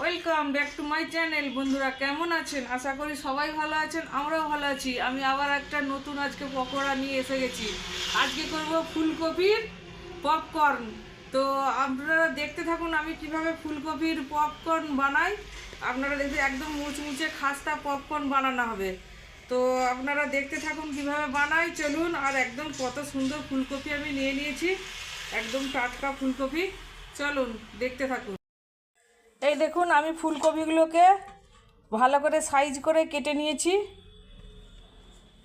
Welcome back to my channel বন্ধুরা, কেমন আছেন? আশা করি সবাই ভালো আছেন, আমরাও ভালো আছি। আমি আবার একটা নতুন আজকে পকোড়া নিয়ে এসে গেছি। আজকে করব ফুলকপির পপকর্ন তো আপনারা দেখতে থাকুন আমি কীভাবে ফুলকপির পপকর্ন বানাই। আপনারা দেখতে একদম মুচমুচে খাস্তা পপকর্ন বানানো হবে। তো আপনারা দেখতে থাকুন কীভাবে বানাই। চলুন, আর একদম কত সুন্দর ফুলকপি আমি নিয়ে নিয়েছি। একদম টাটকা ফুলকপি। চলুন, দেখতে থাকুন। এই দেখুন, আমি ফুলকপিগুলোকে ভালো করে সাইজ করে কেটে নিয়েছি।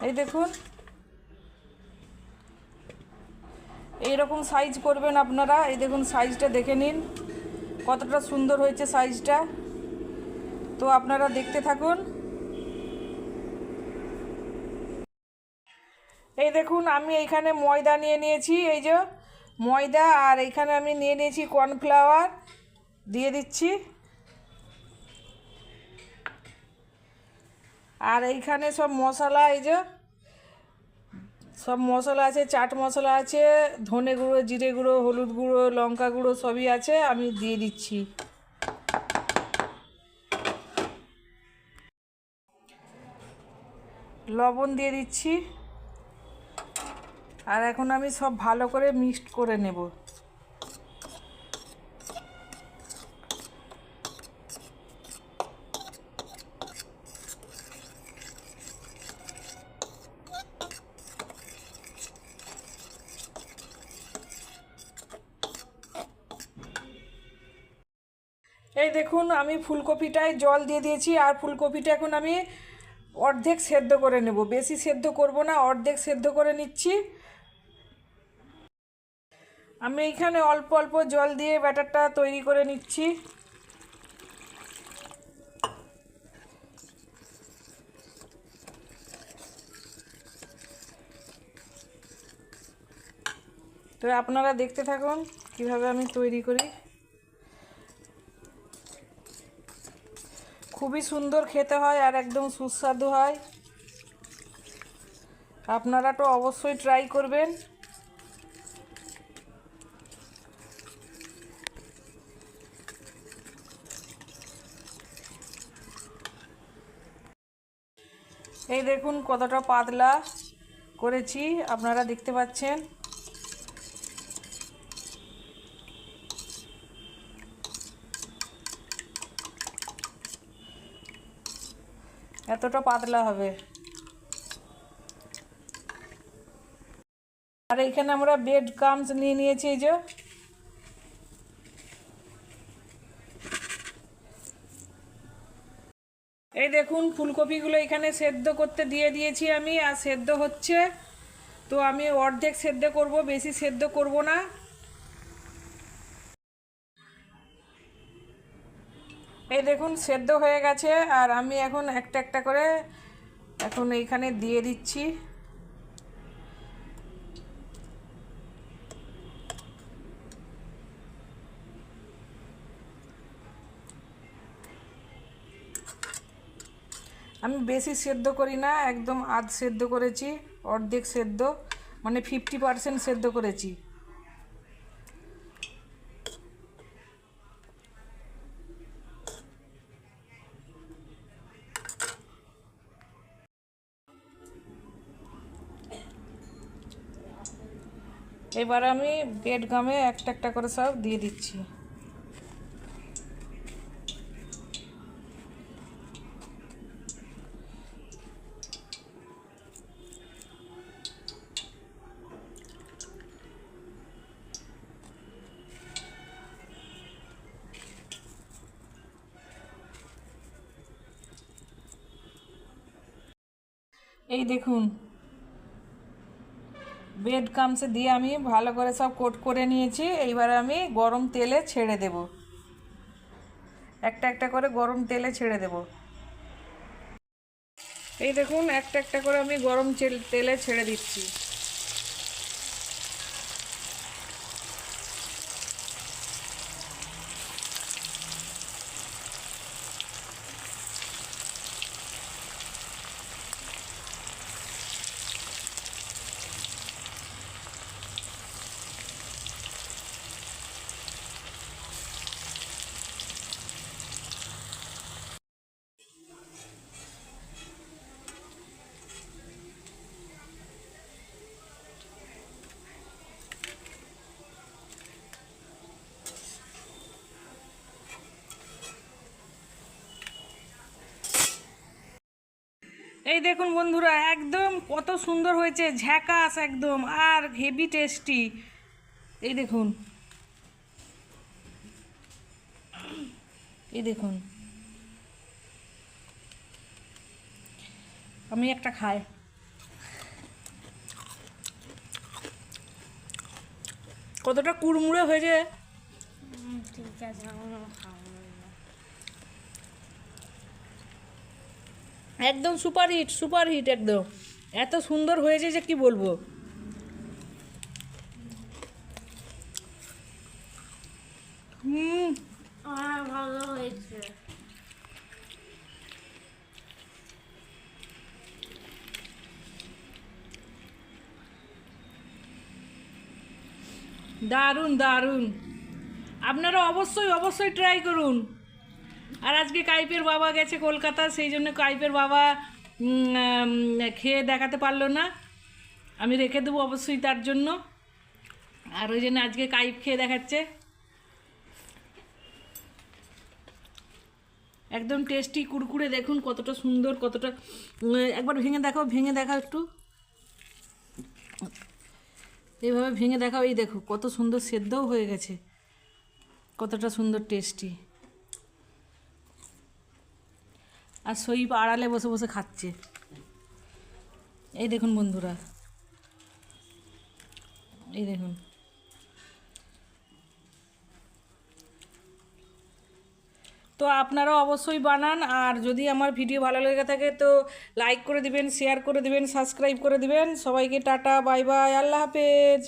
এই দেখুন। এই রকম সাইজ করবেন আপনারা। এই দেখুন, সাইজটা দেখে নিন। কতটা সুন্দর হয়েছে সাইজটা। তো আপনারা দেখতে থাকুন। এই দেখুন, আমি এইখানে ময়দা নিয়ে নিয়েছি। এই যে ময়দা, আর এইখানে আমি নিয়ে নিয়েছি কর্নফ্লাওয়ার। দিয়ে দিচ্ছি। আর এইখানে সব মশলা, এই যে সব মশলা আছে, চাট মশলা আছে, ধনে গুঁড়ো, জিরে গুঁড়ো, হলুদ গুঁড়ো, লঙ্কা গুঁড়ো সবই আছে, আমি দিয়ে দিচ্ছি। লবণ দিয়ে দিচ্ছি। আর এখন আমি সব ভালো করে মিক্সড করে নেব। এই দেখুন, আমি ফুলকপিটায় জল দিয়ে দিয়েছি আর ফুলকপিটা এখন আমি অর্ধেক সেদ্ধ করে নেব। বেশি সেদ্ধ করব না, অর্ধেক সেদ্ধ করে নিচ্ছি। আমি এইখানে অল্প অল্প জল দিয়ে ব্যাটারটা তৈরি করে নিচ্ছি। তো আপনারা দেখতে থাকুন কীভাবে আমি তৈরি করি। খুবই সুন্দর খেতে হয় আর একদম সুস্বাদু হয়। আপনারা তো অবশ্যই ট্রাই করবেন। এই দেখুন কতটা পাতলা করেছি, আপনারা দেখতে পাচ্ছেন। এতটা পাতলা হবে। আর এখানে আমরা বেড কামস নিয়ে নিয়েছি, এই যে। এই দেখুন, ফুলকপিগুলো এখানে সেদ্ধ করতে দিয়ে দিয়েছি আমি, আর সেদ্ধ হচ্ছে, তো আমি অর্ধেক সেদ্ধ করব, বেশি সেদ্ধ করব না। এই দেখুন, সেদ্ধ হয়ে গেছে, আর আমি এখন একটা একটা করে এখন এইখানে দিয়ে দিচ্ছি। আমি বেশি সেদ্ধ করি না, একদম আধ সেদ্ধ করেছি, অর্ধেক সেদ্ধ মানে ফিফটি পারসেন্ট সেদ্ধ করেছি। এবার আমি বেড গামে একটা একটা করে সব দিয়ে দিচ্ছি। এই দেখুন বেড কামসে দিয়ে আমি ভালো করে সব কোট করে নিয়েছি। এইবার আমি গরম তেলে ছেড়ে দেব। একটা একটা করে গরম তেলে ছেড়ে দেব। এই দেখুন, একটা একটা করে আমি গরম তেলে ছেড়ে দিচ্ছি। এই দেখুন বন্ধুরা, একদম কত সুন্দর হয়েছে, ঝ্যাকাস একদম, আর হেভি টেস্টি এই দেখুন। এই দেখুন। আমি একটা খাই। কতটা কুড়মুড়ে হয়েছে। ঠিক আছে আমার খাব না। একদম সুপার হিট সুপার হিট একদম। এত সুন্দর হয়েছে যে কি বলব? হুম। ভালো হয়েছে। দারুণ দারুণ। আপনারা অবশ্যই অবশ্যই ট্রাই করুন। আর আজকে কাইপের বাবা গেছে কলকাতা, সেই জন্য কাইপের বাবা খেয়ে দেখাতে পারল না। আমি রেখে দেবো অবশ্যই তার জন্য। আর ওই জন্য আজকে কাইপ খেয়ে দেখাচ্ছে। একদম টেস্টি কুড়কুড়ে দেখুন কতটা সুন্দর, কতটা একবার ভেঙে দেখাও ভেঙে দেখাও একটু। এইভাবে ভেঙে দেখাও, এই দেখো কত সুন্দর সেদ্ধও হয়ে গেছে। কতটা সুন্দর টেস্টি। আর সইপ আড়ালে বসে বসে খাচ্ছে। এই দেখুন বন্ধুরা। এই দেখুন। তো আপনারা অবশ্যই বানান, আর যদি আমার ভিডিও ভালো লেগে থাকে তো লাইক করে দিবেন শেয়ার করে দিবেন সাবস্ক্রাইব করে দিবেন। সবাইকে টাটা বাই বাই আল্লাহ হাফেজ।